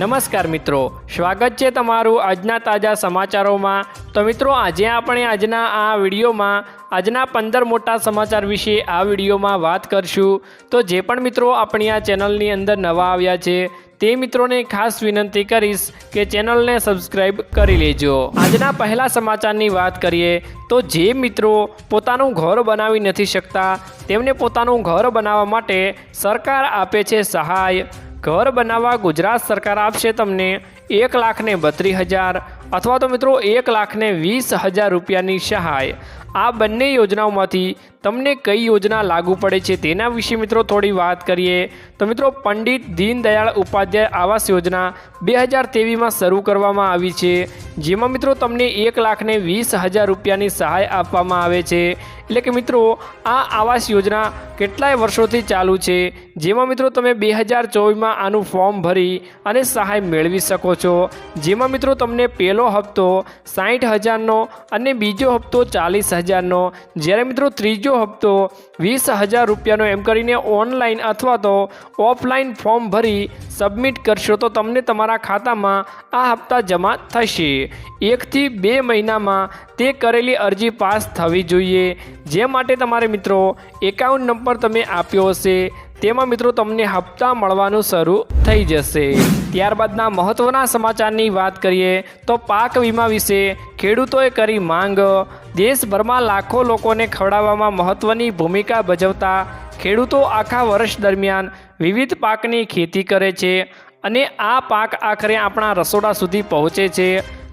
નમસ્કાર મિત્રો, સ્વાગત છે તમારું આજના તાજા સમાચારોમાં. તો મિત્રો, આજે આપણે આજના આ વિડીયોમાં, આજના પંદર મોટા સમાચાર વિશે આ વિડીયોમાં વાત કરશું. તો જે પણ મિત્રો આપણી આ ચેનલની અંદર નવા આવ્યા છે, તે મિત્રોને ખાસ વિનંતી કરીશ કે ચેનલને સબસ્ક્રાઈબ કરી લેજો. આજના પહેલા સમાચારની વાત કરીએ, તો જે મિત્રો પોતાનું ઘર બનાવી નથી શકતા, તેમને પોતાનું ઘર બનાવવા માટે સરકાર આપે છે સહાય. ઘર બનાવવા ગુજરાત સરકાર આપશે તમને એક લાખને બત્રીસ હજાર અથવા તો મિત્રો એક લાખને વીસ હજાર રૂપિયાની સહાય. આ બંને યોજનાઓમાંથી તમને કઈ યોજના લાગુ પડે છે તેના વિશે મિત્રો થોડી વાત કરીએ. તો મિત્રો પંડિત દીનદયાળ ઉપાધ્યાય આવાસ યોજના બે હજાર તેવીસમાં શરૂ કરવામાં આવી છે, જેમાં મિત્રો તમને એક લાખને વીસ હજાર રૂપિયાની સહાય આપવામાં આવે છે. એટલે કે મિત્રો આ આવાસ યોજના કેટલાય વર્ષોથી ચાલુ છે, જેમાં મિત્રો તમે બે હજાર ચોવીસમાં આનું ફોર્મ ભરી અને સહાય મેળવી શકો છો. જેમાં મિત્રો તમને પહેલો હપ્તો સાઠ હજારનો અને બીજો હપ્તો ચાલીસ હજારનો. જ્યારે મિત્રો ત્રીજો હપ્તો વીસ હજાર રૂપિયાનો એમ કરીને ઓનલાઈન અથવા તો ઓફલાઈન ફોર્મ ભરી સબમિટ કરશો તો તમને તમારા ખાતામાં આ હપ્તા જમા થશે. એકથી બે મહિનામાં તે કરેલી અરજી પાસ થવી જોઈએ. જે માટે તમારે મિત્રો એકાઉન્ટ નંબર તમે આપ્યો હશે તેમાં મિત્રો તમને હપ્તા મળવાનું શરૂ થઈ જશે. ત્યારબાદના મહત્ત્વના સમાચારની વાત કરીએ તો પાક વીમા વિશે ખેડૂતોએ કરી માંગ. દેશભરમાં લાખો લોકોને ખવડાવવામાં મહત્ત્વની ભૂમિકા ભજવતા ખેડૂતો આખા વર્ષ દરમિયાન વિવિધ પાકની ખેતી કરે છે અને આ પાક આખરે આપણા રસોડા સુધી પહોંચે છે.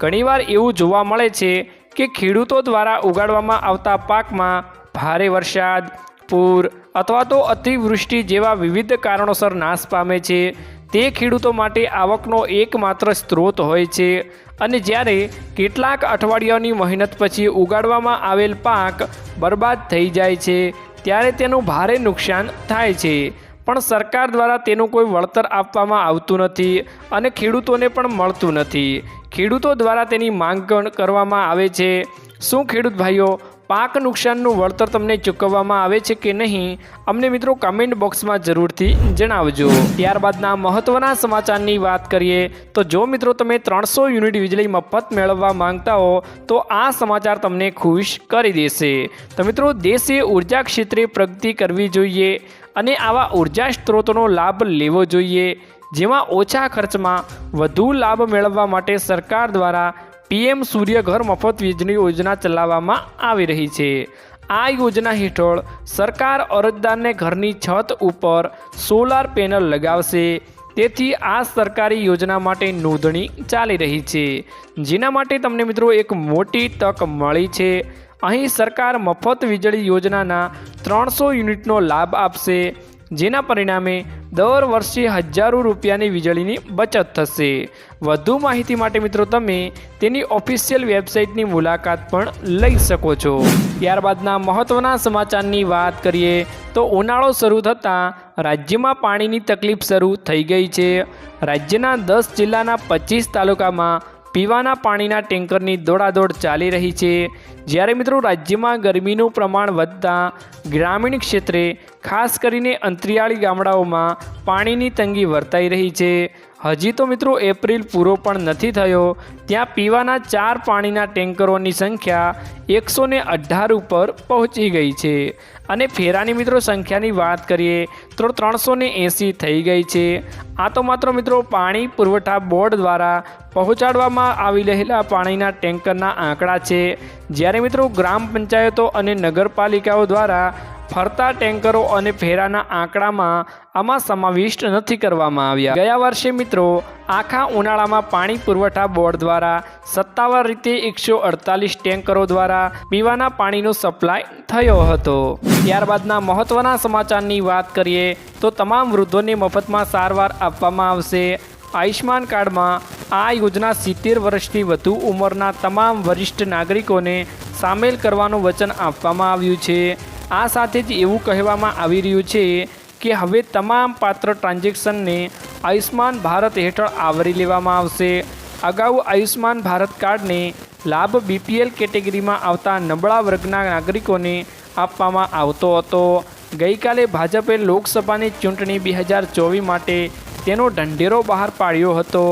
ઘણીવાર એવું જોવા મળે છે કે ખેડૂતો દ્વારા ઉગાડવામાં આવતા પાકમાં ભારે વરસાદ પૂર અથવા તો અતિવૃષ્ટિ જેવા વિવિધ કારણોસર નાશ પામે છે. તે ખેડૂતો માટે આવકનો એકમાત્ર સ્ત્રોત હોય છે અને જ્યારે કેટલાક અઠવાડિયાની મહેનત પછી ઉગાડવામાં આવેલ પાક બરબાદ થઈ જાય છે, ત્યારે તેનું ભારે નુકસાન થાય છે. પણ સરકાર દ્વારા તેનું કોઈ વળતર આપવામાં આવતું નથી અને ખેડૂતોને પણ મળતું નથી. ખેડૂતો દ્વારા તેની માંગ કરવામાં આવે છે. શું ખેડૂત ભાઈઓ પાક નુકસાનનું વળતર તમને ચૂકવવામાં આવે છે કે નહીં, અમને મિત્રો કમેન્ટ બોક્સમાં જરૂરથી જણાવજો. ત્યારબાદના મહત્ત્વના સમાચારની વાત કરીએ, તો જો મિત્રો તમે ત્રણસો યુનિટ વીજળી મફત મેળવવા માંગતા હો, તો આ સમાચાર તમને ખુશ કરી દેશે. તો મિત્રો દેશે ઊર્જા ક્ષેત્રે પ્રગતિ કરવી જોઈએ અને આવા ઊર્જા સ્ત્રોતોનો લાભ લેવો જોઈએ. જેમાં ઓછા ખર્ચમાં વધુ લાભ મેળવવા માટે સરકાર દ્વારા પીએમ સૂર્ય ઘર મફત વીજળી યોજના ચલાવવામાં આવી રહી છે. આ યોજના હેઠળ સરકાર અરજદારને ઘરની છત ઉપર સોલાર પેનલ લગાવશે. તેથી આ સરકારી યોજના માટે નોંધણી ચાલી રહી છે. જેના માટે તમને મિત્રો એક મોટી તક મળી છે. અહીં સરકાર મફત વીજળી યોજનાના ત્રણસો યુનિટનો લાભ આપશે. જેના પરિણામે દર વર્ષે હજારો રૂપિયાની વીજળીની બચત થશે. વધુ માહિતી માટે મિત્રો તમે તેની ઓફિશિયલ વેબસાઇટની મુલાકાત પણ લઈ શકો છો. ત્યારબાદના મહત્ત્વના સમાચારની વાત કરીએ તો ઉનાળો શરૂ થતાં રાજ્યમાં પાણીની તકલીફ શરૂ થઈ ગઈ છે. રાજ્યના દસ જિલ્લાના પચીસ તાલુકામાં પીવાના પાણીના ટેન્કરની દોડાદોડ ચાલી રહી છે. જ્યારે મિત્રો રાજ્યમાં ગરમીનું પ્રમાણ વધતા ગ્રામીણ ક્ષેત્રે ખાસ કરીને અંતરિયાળી ગામડાઓમાં પાણીની તંગી વર્તાઈ રહી છે. હજી તો મિત્રો એપ્રિલ પૂરો પણ નથી થયો. ત્યાં પીવાના ચાર પાણીના ટેન્કરોની સંખ્યા એકસો અઢાર ઉપર પહોંચી ગઈ છે. અને ફેરાની મિત્રો સંખ્યાની વાત કરીએ, તો ત્રણસો એંસી થઈ ગઈ છે. આ તો માત્ર મિત્રો પાણી પુરવઠા બોર્ડ દ્વારા પહોંચાડવામાં આવી રહેલા પાણીના ટેન્કરના આંકડા છે. જ્યારે મિત્રો ગ્રામ પંચાયતો અને નગરપાલિકાઓ દ્વારા ફરતા ટેન્કરો અને ફેરાના આંકડામાં આમાં સમાવિષ્ટ નથી કરવામાં આવ્યા. ગયા વર્ષે મિત્રો, આખા ઉનાળામાં પાણી પુરવઠા બોર્ડ દ્વારા સત્તાવાર રીતે એકસો અડતાલીસ ટેન્કરો દ્વારા પીવાના પાણીનો સપ્લાય થયો હતો. ત્યારબાદના મહત્ત્વના સમાચારની વાત કરીએ તો તમામ વૃદ્ધોને મફતમાં સારવાર આપવામાં આવશે. આયુષ્માન કાર્ડમાં આ યોજના સિત્તેર વર્ષથી વધુ ઉંમરના તમામ વરિષ્ઠ નાગરિકોને સામેલ કરવાનું વચન આપવામાં આવ્યું છે. આ સાથે જ એવું કહેવામાં આવી રહ્યું છે કે હવે તમામ પાત્ર ટ્રાન્ઝેક્શનને આયુષ્માન ભારત હેઠળ આવરી લેવામાં આવશે. અગાઉ આયુષ્માન ભારત કાર્ડને લાભ બીપીએલ કેટેગરીમાં આવતા નબળા વર્ગના નાગરિકોને આપવામાં આવતો હતો. ગઈકાલે ભાજપે લોકસભાની ચૂંટણી બે હજાર ચોવીસ માટે તેનો ઢંઢેરો બહાર પાડ્યો હતો.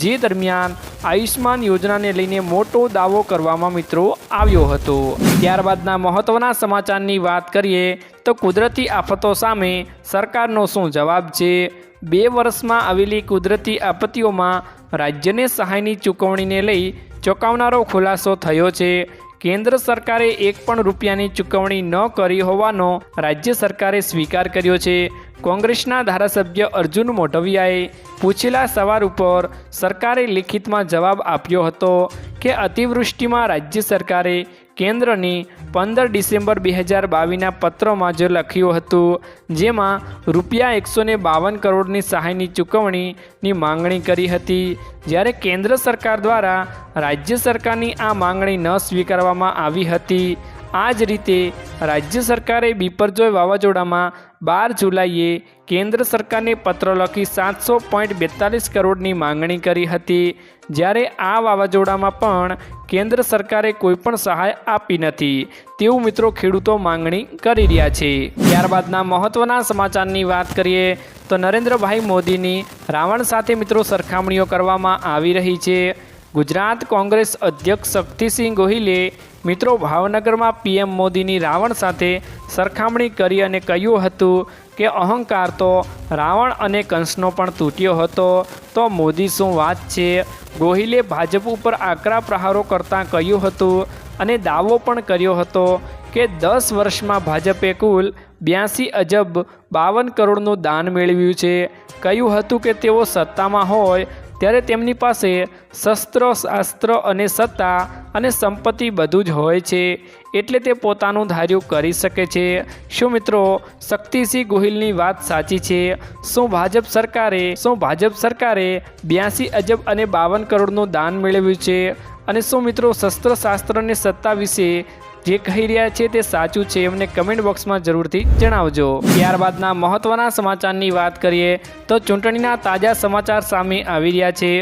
જે દરમિયાન આયુષ્માન યોજનાને લઈને મોટો દાવો કરવામાં મિત્રો આવ્યો હતો. ત્યારબાદના મહત્વના સમાચારની વાત કરીએ તો કુદરતી આફતો સામે સરકારનો શું જવાબ છે? બે વર્ષમાં આવેલી કુદરતી આપત્તિઓમાં રાજ્યને સહાયની ચૂકવણીને લઈ ચોંકાવનારો ખુલાસો થયો છે. કેન્દ્ર સરકારે એક પણ રૂપિયાની ચૂકવણી ન કરી હોવાનો રાજ્ય સરકારે સ્વીકાર કર્યો છે. કોંગ્રેસના ધારાસભ્ય અર્જુન મોઢવિયાએ પૂછેલા સવાલ ઉપર સરકારે લિખિતમાં જવાબ આપ્યો હતો કે અતિવૃષ્ટિમાં રાજ્ય સરકારે કેન્દ્રની પંદર ડિસેમ્બર બે હજાર બાવીસના પત્રમાં જે લખ્યું હતું, જેમાં રૂપિયા એકસો બાવન કરોડની સહાયની ચૂકવણીની માંગણી કરી હતી. જ્યારે કેન્દ્ર સરકાર દ્વારા રાજ્ય સરકારની આ માંગણી ન સ્વીકારવામાં આવી હતી, આ જ રીતે રાજ્ય સરકારે બિપરજોય વાવાઝોડામાં બાર જુલાઈએ કેન્દ્ર સરકારને પત્ર લખી સાતસો પોઈન્ટ બેતાલીસ કરોડની માંગણી કરી હતી. જ્યારે આ વાવાઝોડામાં પણ કેન્દ્ર સરકારે કોઈપણ સહાય આપી નથી. તેવું મિત્રો ખેડૂતો માંગણી કરી રહ્યા છે. ત્યારબાદના મહત્ત્વના સમાચારની વાત કરીએ તો નરેન્દ્રભાઈ મોદીની રાવણ સાથે મિત્રો સરખામણીઓ કરવામાં આવી રહી છે. ગુજરાત કોંગ્રેસ અધ્યક્ષ શક્તિસિંહ ગોહિલે મિત્રો, ભાવનગરમાં પીએમ મોદીની રાવણ સાથે સરખામણી કરી અને કહ્યું હતું કે અહંકાર તો રાવણ અને કંસનો પણ તૂટ્યો હતો. તો મોદી શું વાત છે? ગોહિલે ભાજપ ઉપર આકરા પ્રહારો કરતાં કહ્યું હતું અને દાવો પણ કર્યો હતો કે દસ વર્ષમાં ભાજપે કુલ બ્યાસી અજબ બાવન કરોડનું દાન મેળવ્યું છે. કહ્યું હતું કે તેઓ સત્તામાં હોય ત્યારે તેમની પાસે શસ્ત્ર, શાસ્ત્ર અને સત્તા અને સંપત્તિ બધું જ હોય છે. એટલે તે પોતાનું ધાર્યું કરી શકે છે. શું મિત્રો, શક્તિસિંહ ગોહિલની વાત સાચી છે? શું ભાજપ સરકારે, શું ભાજપ સરકારે બ્યાસી અજબ અને બાવન કરોડનું દાન મેળવ્યું છે? અને શું મિત્રો શસ્ત્રશાસ્ત્ર અને સત્તા વિશે જે કહી રહ્યા છે તે સાચું છે એમને કમેન્ટ બોક્સમાં જરૂરથી જણાવજો. ત્યારબાદના મહત્ત્વના સમાચારની વાત કરીએ તો ચૂંટણીના તાજા સમાચાર સામે આવી રહ્યા છે.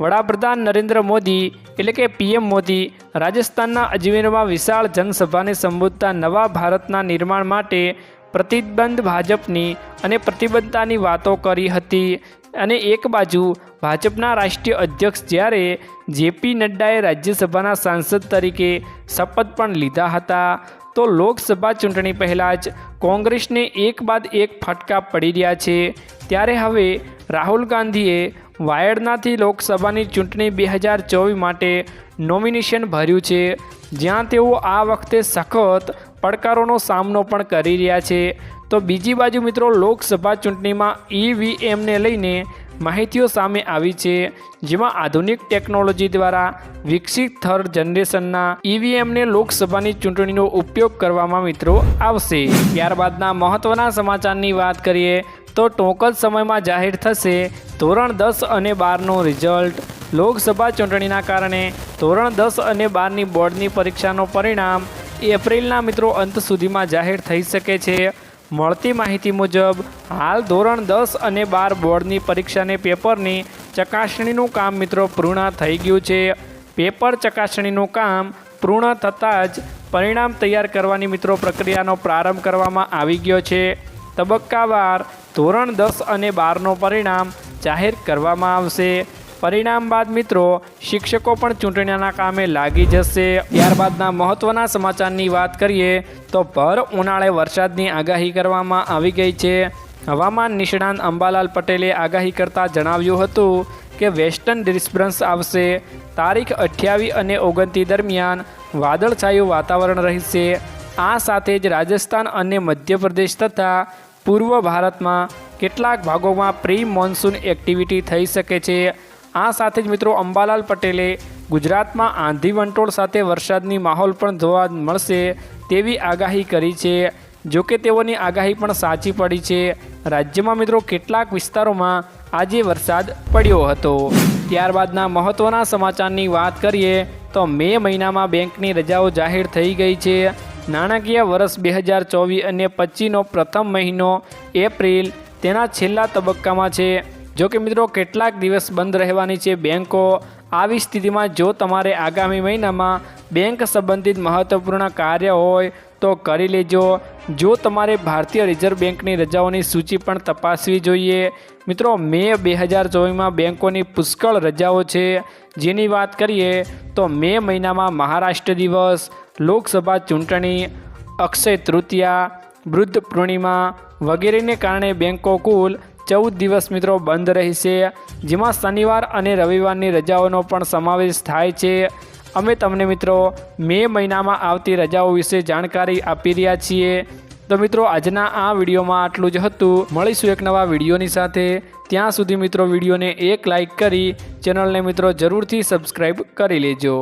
વડાપ્રધાન નરેન્દ્ર મોદી એટલે કે પીએમ મોદી રાજસ્થાનના અજમેરમાં વિશાળ જનસભાને સંબોધતા નવા ભારતના નિર્માણ માટે પ્રતિબંધ ભાજપની અને પ્રતિબદ્ધતાની વાતો કરી હતી. અને એક બાજુ ભાજપના રાષ્ટ્રીય અધ્યક્ષ જ્યારે જેપી નડ્ડાએ રાજ્યસભાના સાંસદ તરીકે શપથ પણ લીધા હતા, તો લોકસભા ચૂંટણી પહેલાં જ કોંગ્રેસને એક બાદ એક ફટકા પડી રહ્યા છે. ત્યારે હવે રાહુલ ગાંધીએ વાયડનાથી લોકસભાની ચૂંટણી બે હજાર ચોવીસ માટે નોમિનેશન ભર્યું છે, જ્યાં તેઓ આ વખતે સખત પડકારોનો સામનો પણ કરી રહ્યા છે. તો બીજી બાજુ મિત્રો લોકસભા ચૂંટણીમાં ઈવીએમને લઈને માહિતીઓ સામે આવી છે, જેમાં આધુનિક ટેકનોલોજી દ્વારા વિકસિત થર્ડ જનરેશનના ઈવીએમને લોકસભાની ચૂંટણીનો ઉપયોગ કરવામાં મિત્રો આવશે. ત્યારબાદના મહત્ત્વના સમાચારની વાત કરીએ, તો ટૂંક જ સમયમાં જાહેર થશે ધોરણ દસ અને બારનું રિઝલ્ટ. લોકસભા ચૂંટણીના કારણે ધોરણ દસ અને બારની બોર્ડની પરીક્ષાનું પરિણામ એપ્રિલના મિત્રો અંત સુધીમાં જાહેર થઈ શકે છે. મળતી માહિતી મુજબ, હાલ ધોરણ દસ અને બાર બોર્ડની પરીક્ષાને પેપરની ચકાસણીનું કામ મિત્રો પૂર્ણ થઈ ગયું છે. પેપર ચકાસણીનું કામ પૂર્ણ થતાં જ પરિણામ તૈયાર કરવાની મિત્રો પ્રક્રિયાનો પ્રારંભ કરવામાં આવી ગયો છે. તબક્કાવાર ધોરણ દસ અને બારનું પરિણામ જાહેર કરવામાં આવશે. પરિણામ બાદ મિત્રો, શિક્ષકો પણ ચૂંટણીના કામે લાગી જશે. ત્યારબાદના મહત્ત્વના સમાચારની વાત કરીએ, તો ભર ઉનાળે વરસાદની આગાહી કરવામાં આવી ગઈ છે. હવામાન નિષ્ણાંત અંબાલાલ પટેલે આગાહી કરતાં જણાવ્યું હતું કે વેસ્ટર્ન ડિસ્ટર્બન્સ આવશે. તારીખ અઠ્યાવીસ અને ઓગણતી દરમિયાન વાદળછાયું વાતાવરણ રહેશે. આ સાથે જ રાજસ્થાન અને મધ્યપ્રદેશ તથા પૂર્વ ભારતમાં કેટલાક ભાગોમાં પ્રી મોન્સૂન એક્ટિવિટી થઈ શકે છે. આ સાથે જ મિત્રો અંબાલાલ પટેલે ગુજરાતમાં આંધી વંટોળ સાથે વરસાદની માહોલ પણ જોવા મળશે તેવી આગાહી કરી છે. જોકે તેઓની આગાહી પણ સાચી પડી છે. રાજ્યમાં મિત્રો કેટલાક વિસ્તારોમાં આજે વરસાદ પડ્યો હતો. ત્યારબાદના મહત્ત્વના સમાચારની વાત કરીએ તો મે મહિનામાં બેંકની રજાઓ જાહેર થઈ ગઈ છે. નાણાકીય વર્ષ બે હજાર ચોવીસ અને પચીસનો પ્રથમ મહિનો એપ્રિલ તેના છેલ્લા તબક્કામાં છે. જો કે મિત્રો, કેટલાક દિવસ બંધ રહેવાની છે બેંકો. આવી સ્થિતિમાં જો તમારે આગામી મહિનામાં બેંક સંબંધિત મહત્ત્વપૂર્ણ કાર્ય હોય, તો કરી લેજો. જો તમારે ભારતીય રિઝર્વ બેંકની રજાઓની સૂચિ પણ તપાસવી જોઈએ. મિત્રો, મે બે હજાર ચોવીસમાં બેંકોની પુષ્કળ રજાઓ છે. જેની વાત કરીએ, તો મે મહિનામાં મહારાષ્ટ્ર દિવસ, લોકસભા ચૂંટણી, અક્ષય તૃતીયા વૃદ્ધ પૂર્ણિમા વગેરેને કારણે બેંકો કુલ ચૌદ દિવસ મિત્રો બંધ રહેશે, જેમાં શનિવાર અને રવિવારની રજાઓનો પણ સમાવેશ થાય છે. અમે તમને મિત્રો મે મહિનામાં આવતી રજાઓ વિશે જાણકારી આપી રહ્યા છીએ. તો મિત્રો આજના આ વિડીયોમાં આટલું જ હતું. મળીશું એક નવા વિડીયોની સાથે. ત્યાં સુધી મિત્રો વિડીયોને એક લાઈક કરી ચેનલને મિત્રો જરૂરથી સબસ્ક્રાઈબ કરી લેજો.